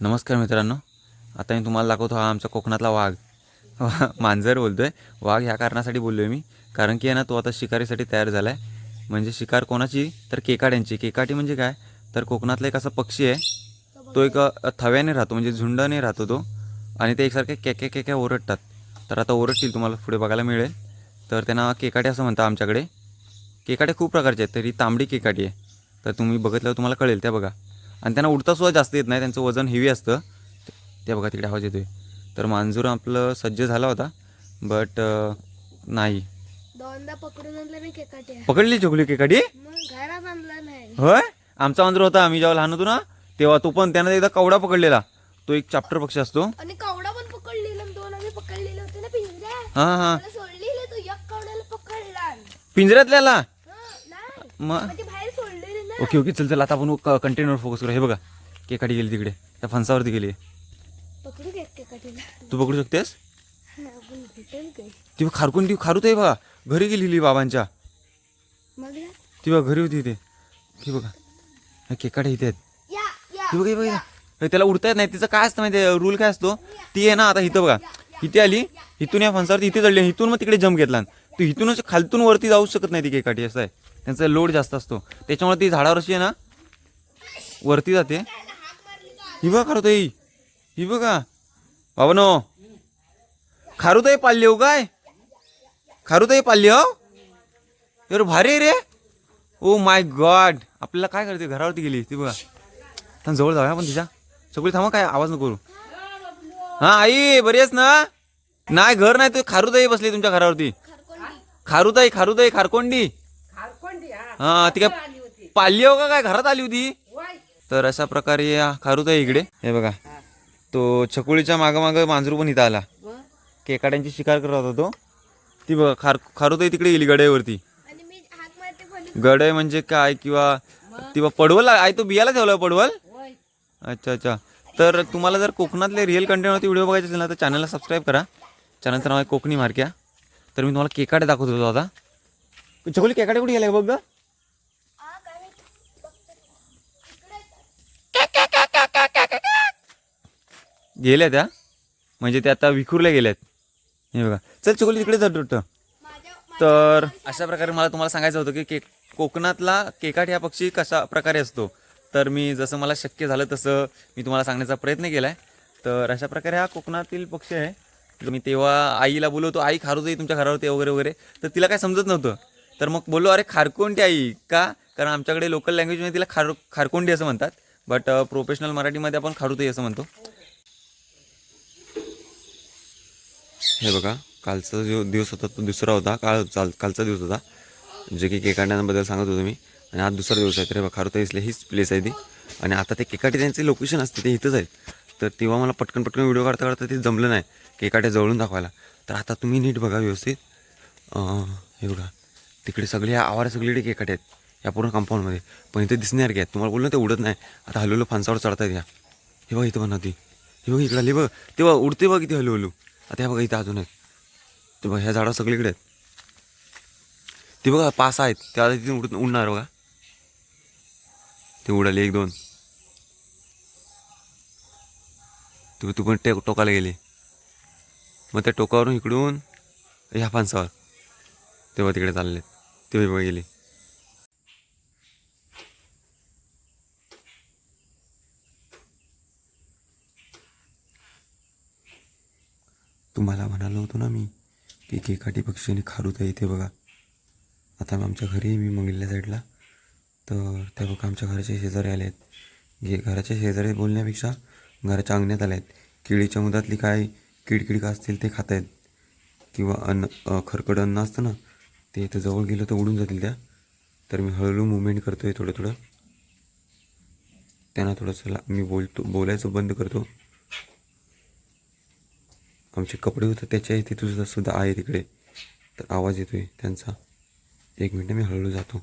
नमस्कार मित्रांनो. आता मी तुम्हाला दाखवतो हा आमचा कोकणातला वाघ. मांजर बोलतोय. वाघ ह्या कारणासाठी बोललो आहे मी. कारण की आहे ना तो आता शिकारीसाठी तयार झाला आहे म्हणजे शिकार कोणाची? तर केकाड्यांची. केकाटी म्हणजे काय? तर कोकणातला एक असा पक्षी आहे. तो एक थव्याने राहतो. म्हणजे झुंडाने राहतो तो. आणि ते एकसारखे केक्या केक्या ओरडतात. तर आता ओरडतील तुम्हाला पुढे बघायला मिळेल. तर त्यांना केकाटे असं म्हणतात आमच्याकडे. केकाटे खूप प्रकारचे आहेत तरी तांबडी केकाटी आहे. तर तुम्ही बघितल्यावर तुम्हाला कळेल त्या बघा. आणि त्यांना उडतासुद्धा जास्त येत नाही त्यांचं वजन हेवी असतं. ते बघा तिकडे आवाज येतोय. तर मांजूर आपलं सज्ज झाला होता बट नाही. पकडली आणलं नाही. होय? आमचा मांजर होता आम्ही जेव्हा लहान होतो ना तेव्हा तो पण त्यानं एकदा कवडा पकडलेला. तो एक चॅप्टर पक्षी असतो. हां हां. पिंजऱ्यातल्याला? मग मग ते बाहेर सोडलेले ना ओके ओके चल चल आता आपण कंटेनर फोकस करू हे बघा केकाटी गेली तिकडे. त्या फणसावरती गेली. तू पकडू शकतेस? ती खारकून ती खारूत आहे बघा. घरी गेलेली बाबांच्या. ती बघा घरी होती इथे ही बघा. केकाड्या इथे आहेत. ही बघा बघा हे त्याला उडता येत नाही. तिचं काय असतं माहिती रूल काय असतो? ती आहे ना आता इथं बघा. इथे आली इथून या फणसावरती इथे चढली इथून मग तिकडे जम्प घेतला. तू इथूनच खालतून वरती जाऊ शकत नाही ती केकाठी असं आहे. त्यांचा लोड जास्त असतो. त्याच्यामुळे ती झाडावर अशी आहे ना वरती जाते. ही बघा खारुताई ही बघा. बाबा नो खारुताई पाळली हो काय? खारुताई पाळली हो? अरे भारी आहे रे. Oh my God. आपल्याला काय करते घरावरती गेली ती बघा. थांब जवळ जाऊया आपण तिच्या. सगळी थांबा काय आवाज न करू. हा आई बरी आहेस ना? नाही घर नाही तू खारुताई बसली तुमच्या घरावरती. खारुताई खारुताई खारकोंडी. हा ती काय पाळली हो का काय? घरात आली होती? तर अशा प्रकारे खारूत आहे इकडे. हे बघा तो छकुळीच्या मागं मागं मांजरू पण इथं आला. केकाड्यांची शिकार करत होता तो. ती बघा खार खारुताई तिकडे गेली गड्यावरती. गडय म्हणजे काय किंवा किंवा पडवल आहे. तो बियाला ठेवला पडवल? अच्छा अच्छा. तर तुम्हाला जर कोकणातले रिअल कंटेंटवरती व्हिडिओ बघायचे असेल ना तर चॅनलला सबस्क्राईब करा. चॅनलचं नाव आहे कोकणी मार्क्या. तर मी तुम्हाला केकाडे दाखवत होतो आता. छकुली केकाडे कुठे गेले बघ ग? हा काय माहिती. गेल्या त्या? म्हणजे ते आता विखुरल्या गेल्यात. हे बघा. चल चुकली तिकडे जात वाटतं तर अशा प्रकारे मला तुम्हाला सांगायचं होतं की के कोकणातला केकाट हा पक्षी कशा प्रकारे असतो? तर मी जसं मला शक्य झालं तसं मी तुम्हाला सांगण्याचा प्रयत्न केला आहे तर अशा प्रकारे हा कोकणातील पक्षी आहे. तर मी तेव्हा आईला बोलवतो आई खारूच तुमच्या घरावरती वगैरे वगैरे. तर तिला काय समजत नव्हतं. तर मग बोललो अरे खारकोंडी आई का? कारण आमच्याकडे लोकल लँग्वेजमध्ये तिला खार खारकोंडी असं म्हणतात. बट प्रोफेशनल मराठीमध्ये आपण खारुताई असं म्हणतो. हे बघा कालचा जो दिवस होता तो दुसरा होता. काल चाल कालचा दिवस होता. जे की केकाट्यांबद्दल सांगत होतो मी. आणि आज दुसरा दिवस आहे. तर हे बघा खारुता इसले हीच प्लेस आहे ती. आणि आता ते केकाटे त्यांचे लोकेशन असते ते इथंच आहे तर तेव्हा मला पटकन पटकन व्हिडिओ काढता काढता ते जमलं नाही केकाटे जवळून दाखवायला. तर आता तुम्ही नीट बघा व्यवस्थित. हे बघा तिकडे सगळे ह्या आवार सगळीकडे केकाटे आहेत. या पूर्ण कंपाऊंडमध्ये पण इथे दिसण्यासारखे आहेत. तुम्हाला बोललं ते उडत नाही. आता हलवलं फणसावर चढतायत या. हे बघा इथं म्हणा ती हे बघ इकडे आली बघ. तेव्हा उडते बघ इथे हलू आता हे बघा इथं अजून आहेत ते बघा ह्या झाडं सगळीकडे आहेत. ते बघा पाच आहेत. ते आता तिथून उडत उडणार बघा. ते उडाले एक दोन. तू तू पण टेक टोकाला गेले. मग त्या टोकावरून इकडून ह्या फांसावर तेव्हा तिकडे चालले ते बघा गेले. तुम्हाला म्हणालो होतो ना मी की केकाठी पक्षीने आणि खारुता इथे बघा. आता आमच्या घरी मी मंगल्या साईडला तर त्या बघा आमच्या घराचे शेजारी आले आहेत. जे घराच्या शेजारी बोलण्यापेक्षा घराच्या अंगण्यात आले आहेत. केळीच्या मुदातली काय किडकिड का असतील ते खात आहेत. किंवा अन्न खरकड अन्न असतं ना ते इथं जवळ गेलं तर उडून जातील त्या. तर मी हळूहळू मुवमेंट करतो आहे थोडं थोडं. त्यांना थोडंसं ला मी बोलतो बोलायचं बंद करतो. आमचे कपडे होते त्याच्या इथे सुद्धा सुद्धा आहे तिकडे. तर आवाज येतोय त्यांचा. एक मिनटं मी हळूहळू जातो.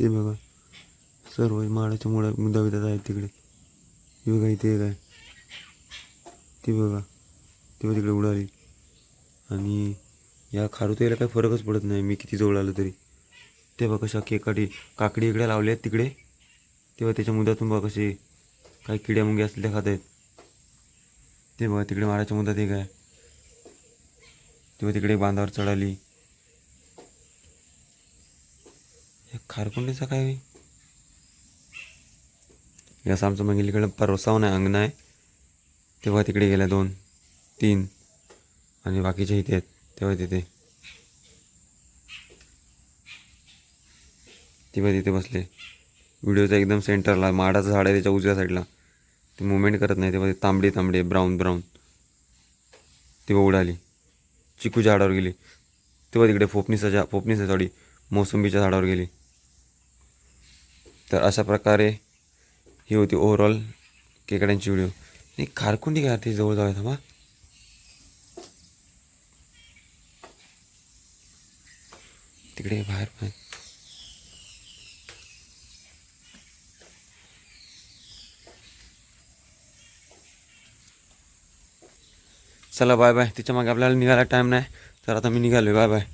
ते बघा. सर्व माडाच्या मुळा मुदा आहेत तिकडे. हे बघा इथे काय ते बघा. तेव्हा तिकडे उडाली. आणि या खारुताईला काही फरकच पडत नाही. मी किती जवळ आलो तरी. ते बघा कशा केकाटी काकडी इकडे लावल्या आहेत तिकडे. तेव्हा त्याच्या मुदातून बघा कसे काही किड्या मुंग्या असतील त्या खात आहेत. ते बघा तिकडे माडाच्या मुदात एक आहे. तेव्हा तिकडे बांधावर चढाली हे खारकुंडीचा काय होई यास आमचं मग इकडे परवसावून आहे अंगण आहे. तेव्हा तिकडे गेल्या दोन तीन आणि बाकीचे इथे आहेत तेव्हा तिथे. तेव्हा तिथे बसले. व्हिडिओचा एकदम सेंटरला माडाचं झाड आहे त्याच्या उजव्या साईडला. ते मुवमेंट करत नाही तेव्हा ते तांबडे तांबडे ब्राऊन ब्राऊन. तेव्हा उडाली. चिकूच्या झाडावर गेली. तेव्हा तिकडे फोपणीचा फोपनीसा सॉरी मोसंबीच्या झाडावर गेली. तर अशा प्रकारे ही होती ओव्हरऑल केकड्यांची व्हिडिओ नाही खारकुंडी काय ते जवळ जाऊया थांबा. तिकडे बाहेर पण. चला बाय बाय तिच्यामागे आपल्याला निघायला टाईम नाही. तर आता मी निघालो बाय बाय